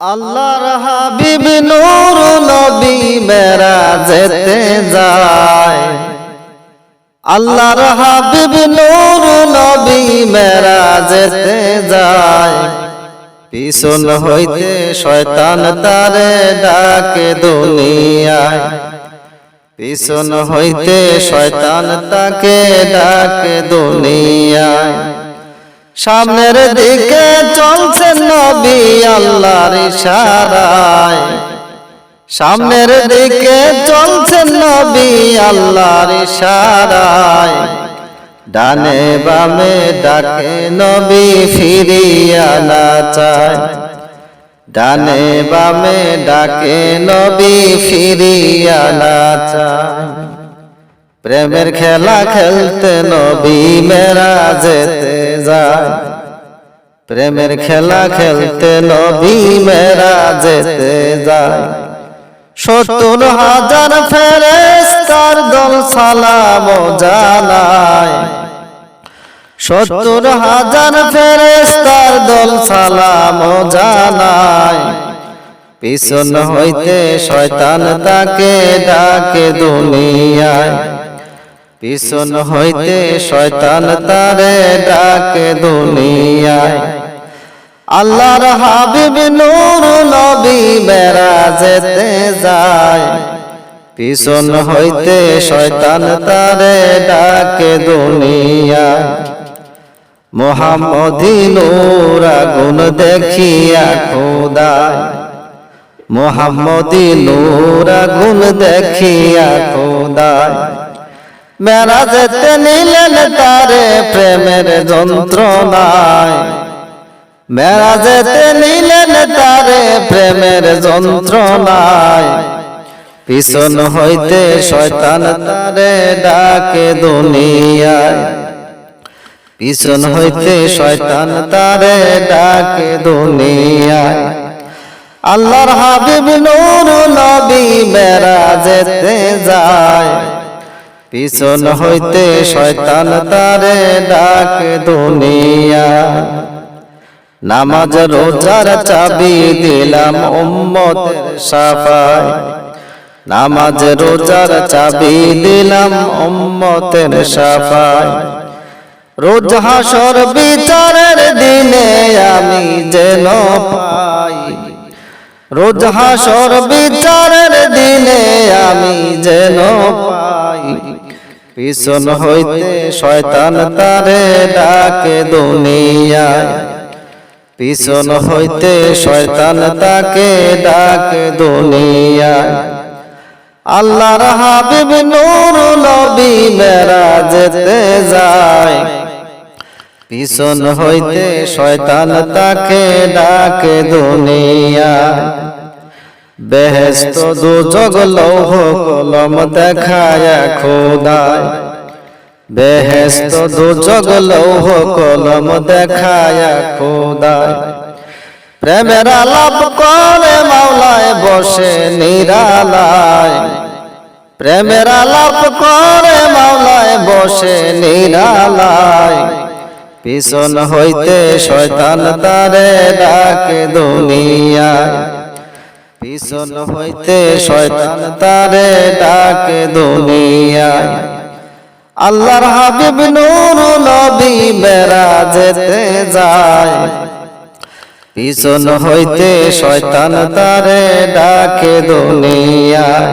আল্লাহর হাবিব নূর নবী মেরা যেতে যায়। আল্লাহর হাবিব নূর নবী মেরা যেতে যায়। পিছন হইতে শয়তান তারে ডাকে দুনিয়ায়। পিছন হইতে শয়তান তাকে ডাকে দুনিয়ায়। সামনের দিকে চলছে নবী আল্লাহর ইশারায়। সামনের দিকে চলছে নবী আল্লাহর ইশারায়। ডানে বামে ডাকে নবী ফিরিয়া না চায়। ডানে বামে ডাকে নবী ফিরিয়া না চায়। প্রেমের খেলা খেলতে নবী মেরা যেতে যায় প্রেমের খেলা খেলতে নবী মেরা যেতে যায় সত্তর হাজার ফেরেস্তার দল সালাম জানায়। সত্তর হাজার ফেরেস্তার দল সালাম জানায়। পিছন হইতে শয়তান তাকে ডাকে দুনিয়ায়। পিছন হইতে শয়তান তারে ডাকে দুনিয়ায়। আল্লাহর হাবিব নূর নবী যেতে যায়। পিছন হইতে শয়তান তারে ডাকে দুনিয়ায়। মোহাম্মদী নূর আগুন দেখিয়া খোদায়। মোহাম্মদী নূর আগুন দেখিয়া খোদায়। মেরা যেতে নিলেন তারে প্রেমের যন্ত্রণায়। মেরা যেতে নিলেন তারে প্রেমের যন্ত্রণায়। পিছন হইতে শয়তান তারে ডাকে দুনিয়ায়। পিছন হইতে শয়তান তারে ডাকে দুনিয়ায়। আল্লাহর হাবিব নূর নবী মেরা যেতে যায়। পিছন হইতে শয়তান তারে ডাকে দুনিয়া। নামাজ, রোজার চাবি দিলাম উম্মতের সাফায়। নামাজ, রোজার চাবি দিলাম উম্মতের সাফায়। রোজ হাসর বিচারের দিনে আমি যেন পাই। রোজ হাসর বিচারের দিনে আমি যেন পাই। পিছন হইতে শয়তান তারে ডাকে দুনিয়ায়। পিছন হইতে শয়তান তাকে ডাকে দুনিয়ায়। আল্লাহর হাবিব নূর নবী যেতে যায়। পিছন হইতে শয়তান তাকে ডাকে দুনিয়ায়। বেহেস্ত দুজগ লৌহ কলম দেখায় খোদায়। বেহেস্ত দুজগ লৌহ কলম দেখায় খোদায়। প্রেমের আলাপ করে মাওলায় বসে নিরালায়। প্রেমের আলাপ করে মাওলায় বসে নিরালায়। পিছন হইতে শয়তান তারে ডাকে দুনিয়ায়। পিছন হইতে শয়তান তারে ডাকে দুনিয়ায় আল্লাহর হাবিব নূর নবী বেড়া যেতে যায়। পিছন হইতে শয়তান তারে ডাকে দুনিয়ায়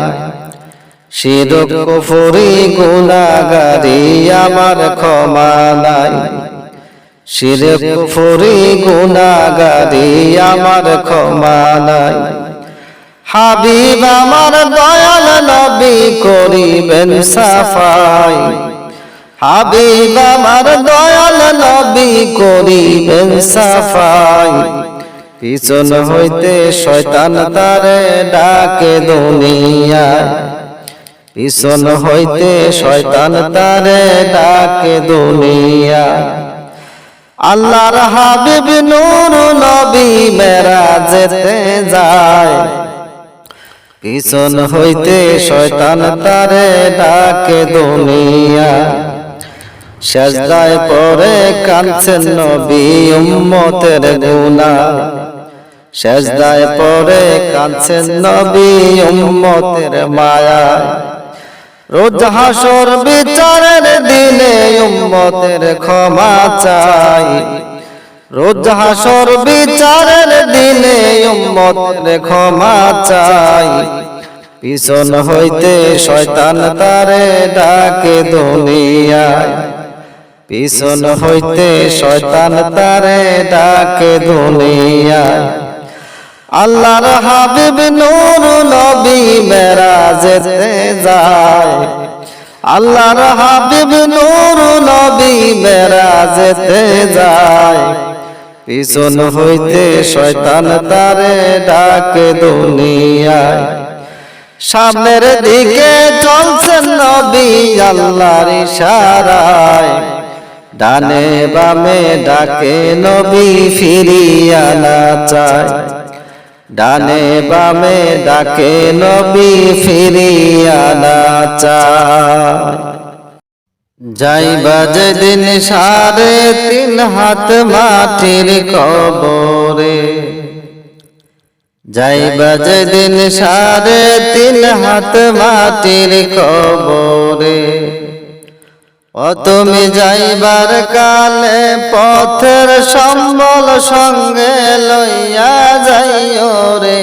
শিরক কুফরি গুনাগারি আমার ক্ষমা নাই। শিরক কুফরি গুনাগারি আমার ক্ষমা নাই। হাবিব আমার দয়াল নবী করিবেন সাফাই। হাবিব আমার দয়াল নবী করিবেন সাফাই। পিছন হইতে শয়তান তারে ডাকে দুনিয়ায় পিছন হইতে শয়তান তারে ডাকে দুনিয়ায় আল্লাহর হাবিব নূর নবী মেরা যেতে যায়। পিছন হইতে শয়তান তারে ডাকে দুনিয়া। সেজদায় পরে কাঁদছেন নবী উম্মতের গুনা সেজদায় পরে কাঁদছেন নবী উম্মতের মায়ায় রোজ হাসর বিচারের দিনে উম্মতের ক্ষমা চাই। রোজ হাসর বিচারের দিনে উম্মতের ক্ষমা চাই। পিছন হইতে শয়তান তারে ডাকে দুনিয়ায়। পিছন হইতে শয়তান তারে ডাকে দুনিয়ায়। আল্লাহর হাবিব নূর নবী মেরাজেতে যায়। আল্লাহর হাবিব নূর নবী মেরাজেতে যায়। পিছন হইতে শয়তান তারে ডাকে দুনিয়ায়। সামনের দিকে চলছেন নবী আল্লাহর ইশারায়। ডানে বামে ডাকে নবী ফিরিয়া না চায়। ডানে বামে ডাকে নবী ফিরিয়া না চায়। যাইবা যেদিন সাড়ে তিন হাত মাটির কবরে। যাইবা যেদিন সাড়ে তিন হাত মাটির কবরে। ও তুমি যাইবার কালে পথের সম্বল সঙ্গে লইয়া যাইও রে।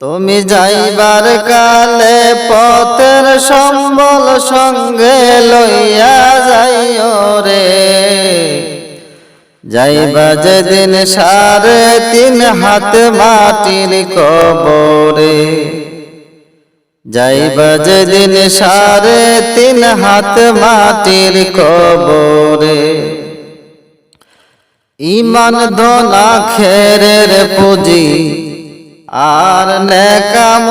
তুমি যাইবার কালে পথের সম্বল সঙ্গে লইয়া যাইও রে। যাইবা যেদিন সাড়ে তিন হাত মাটির কবরে। যাইবা যেদিন সাড়ে তিন হাত মাটির কবরে। ইমান ধনা খেরের পুঁজি আর নেকাম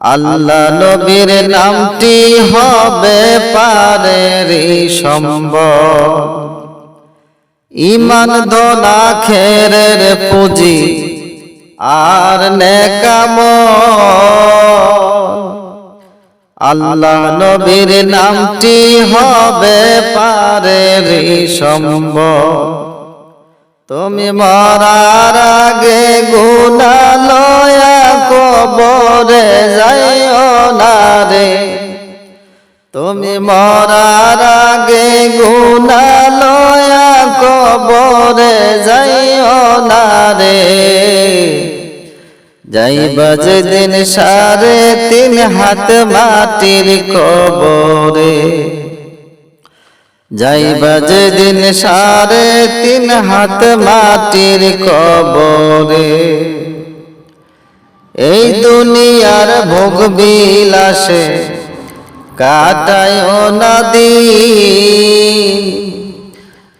আল্লাহ নবীর নামটি হবে পারের সম্ভব ইমান ধনা খেরের পুঁজি আর নেকাম আল্লাহ নবীর নামটি হবে পারের সম্ভব তুমি মরার আগে গুনা লয়া কবরে যাইও না রে। তুমি মরার আগে গুনা লয়া কবরে যাইও না রে। যাইবা যেদিন সাড়ে তিন হাত মাটির কবরে। যাইবা যেদিন সাড়ে তিন হাত মাটির কবরে। এই দুনিয়ার ভোগ বিলাসে কাটায় নদী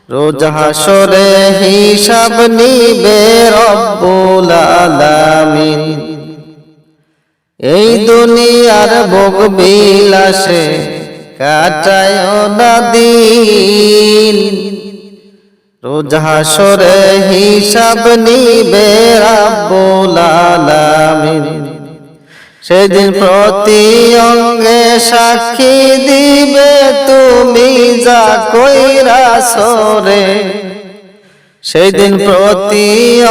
রোজ হাসরে হিসাব নিবে রব্বুল আলামিন। এই দুনিয়ার ভোগ বিলাসে কাটায় নদীন রোজ হাসরে হিসাব নিবে রব্বুল সেদিন প্রতি অঙ্গে সাক্ষী দিবে তুমি যা কইরা সরে। সেদিন প্রতি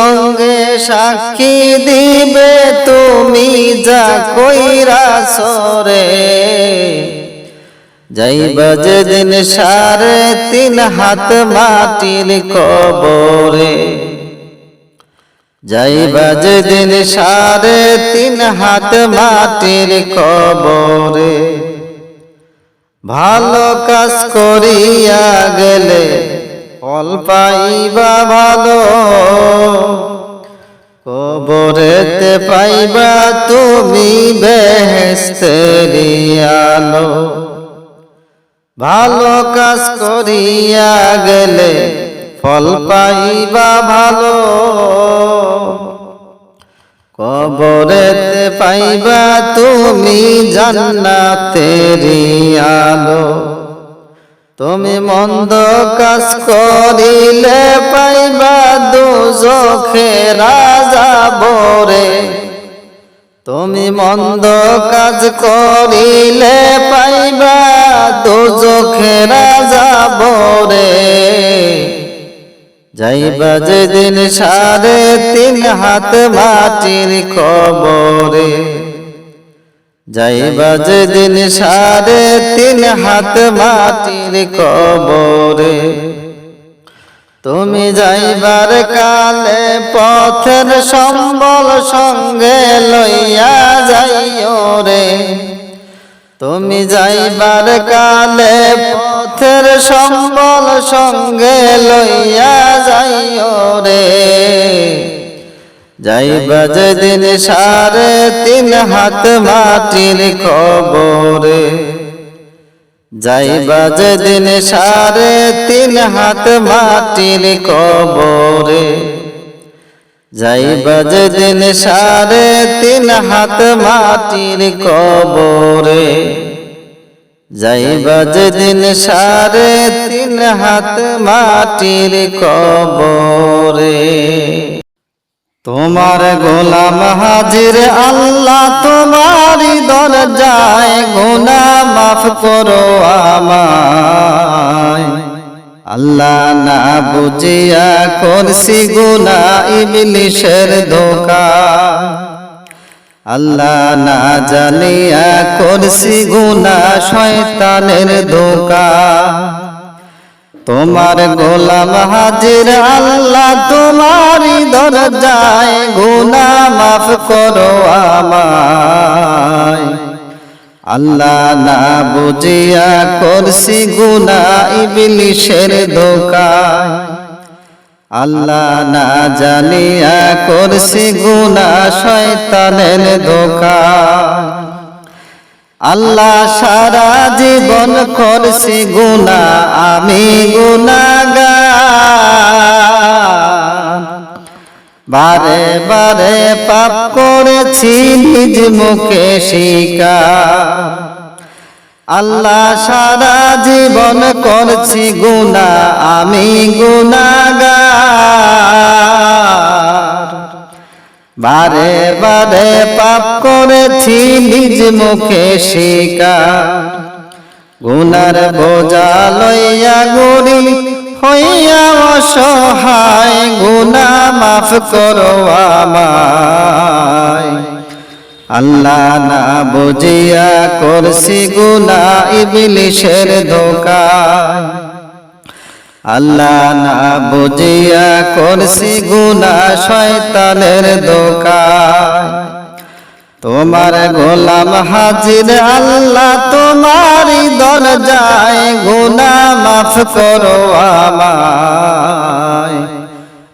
অঙ্গে সাক্ষী দিবে তুমি যা কইরা সরে। যাইবা যেদিন সাড়ে তিন হাত মাটির কবরে। যাইবা যেদিন সাড়ে তিন হাত মাটির কবরে। ভালো কাজ করিয়া গেলে ফল পাইবা ভালো। কবরেতে পাইবা তুমি বেহেস্তেরি আলো। ভালো কাজ করিয়া গেলে ফল পাইবা ভালো। কবরেতে পাইবা তুমি জান্নাতেরি আলো। তুমি মন্দ কাজ করিলে পাইবা দুজখে রাজা বরে তুমি মন্দ কাজ করিলে পাইবা দুজখে রাজা বরে। যাইবা যেদিন সাড়ে তিন হাত মাটির কবরে। যাইবা যেদিন সাড়ে তিন হাত মাটির কবরে। তুমি যাইবার কালে পথের সম্বল সঙ্গে লইয়া যাইও রে। তুমি যাইবার কালে পথের সম্বল সঙ্গে লইয়া যাইও রে। যাইবা যেদিন সাড়ে তিন হাত মাটির কবরে। যাইবা যেদিন সাড়ে তিন হাত মাটির কবরে যাইবা যেদিন সাড়ে তিন হাত মাটির কবরে যাইবা যেদিন সাড়ে তিন হাত মাটির কবরে। তোমার গোলাম হাজির আল্লাহ তোমারই দরজায় গুনা মাফ করো আমায়। আল্লাহ না বুঝিয়া করছি গুনা ইবলিশের ধোকা। আল্লাহ না জানিয়া করছি গুনা শয়তানের ধোকা। তোমার গোলাম হাজির আল্লাহ তোমারই দরজায় গুনা মাফ করো আমায়। আল্লাহ না বুঝিয়া করছি গুনা ইবলিশের ধোকায় আল্লাহ না জানিয়া করছি গুনা শয়তানের ধোকায় আল্লাহ সারা জীবন করছি গুনা আমি গুনাগার বারে বারে পাপ করেছি, নিজ মুখে স্বীকার আল্লাহ সারা জীবন করছি গুনা আমি গুনাগার বারে বারে পাপ করেছি, নিজ মুখে স্বীকার গুনার বোঝা লইয়া গরি হইয়া অসহায়, গুনা মাফ করো আমায়। আল্লাহ না বুঝিয়া করছি গুনা ইবলিশের ধোকায়। আল্লাহ না বুঝিয়া করছি গুনা শয়তানের দোকায় তোমার গোলাম হাজির আল্লাহ, তোমারই দরজায় গুনা মাফ করো আমায়।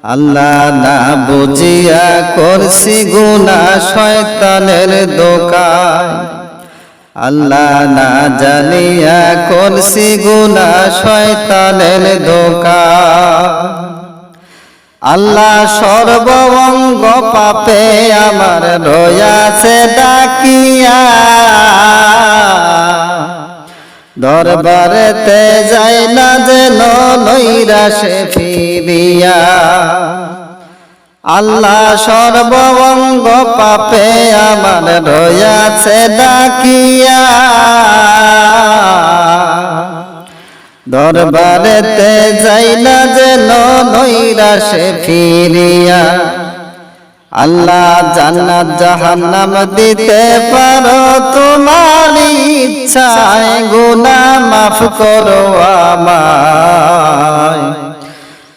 আল্লাহ না বুঝিয়া করছি গুনা শয়তানের দোকায় আল্লাহ না জানিয়া করছি গুনা শয়তানের ধোকা। আল্লাহ সর্বঙ্গ পাপে আমার রয়াছে ডাকিয়া। দরবারেতে যাই না যেন নৈরাশে ফিরিয়া। আল্লাহ সর্বঙ্গ পাপে আমার রয়াছে ডাকিয়া। দরবারেতে যাই না যেন নৈরাশে ফিরিয়া। আল্লাহ জান্নাত জাহান্নাম দিতে পারো, তোমার ইচ্ছায় গুনাহ মাফ করো আমায়।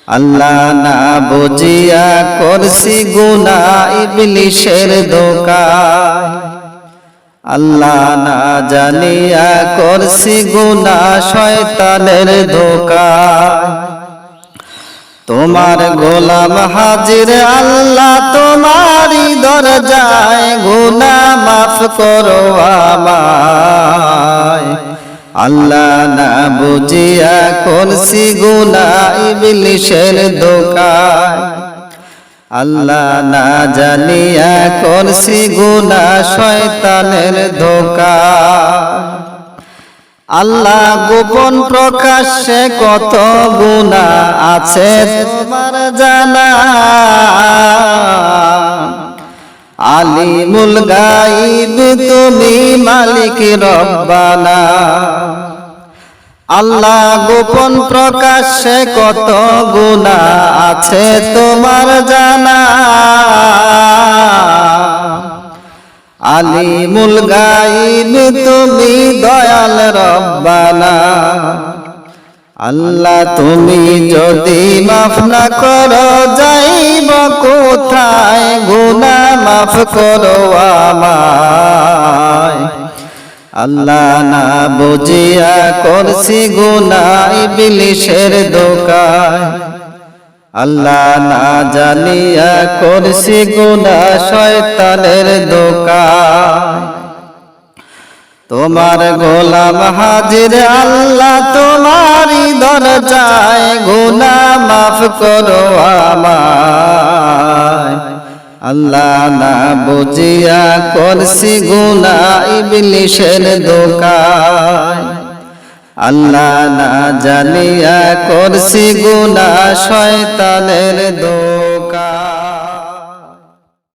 আল্লাহ না বুঝিয়া করছি গুনা ইবলিশের দোকায় আল্লাহ না জানিয়া করছি গুনা শয়তানের ধোকায়। তোমার গোলাম হাজির আল্লাহ তোমারই দরজায় গুনা মাফ করো আমায়। আল্লাহ না বুঝিয়া করছি গুনা ইবলিশের দোকায় আল্লাহ না জানিয়া করছি গুনা শয়তানের ধোকা আল্লাহ গোপন প্রকাশ্যে কত গুণা আছে তোমার জানা। আলিমুল গাইব তুমি মালিক রব্বানা। আল্লাহ গোপন প্রকাশ্যে কত গুণা আছে তোমার জানা। আলিমুল গাইব তুমি দয়াল রব্বানা। আল্লাহ তুমি যদি মাফ না করো, যাইব কোথায়? গুনা মাফ করো আমায়। আল্লাহ না বুঝিয়া করছি গুনা ইবলিশের দোকায়। আল্লাহ না জানিয়া করছি গুনা শয়তানের দোকান তোমার গোলাম হাজির আল্লাহ, তোমারই দরজায় গুনা মাফ করো আমায়। আল্লাহ না বুঝিয়া করছি গুনা ইবলিশের দোকান আল্লাহ না জানিয়া করছি গুনা শয়তানের দোকান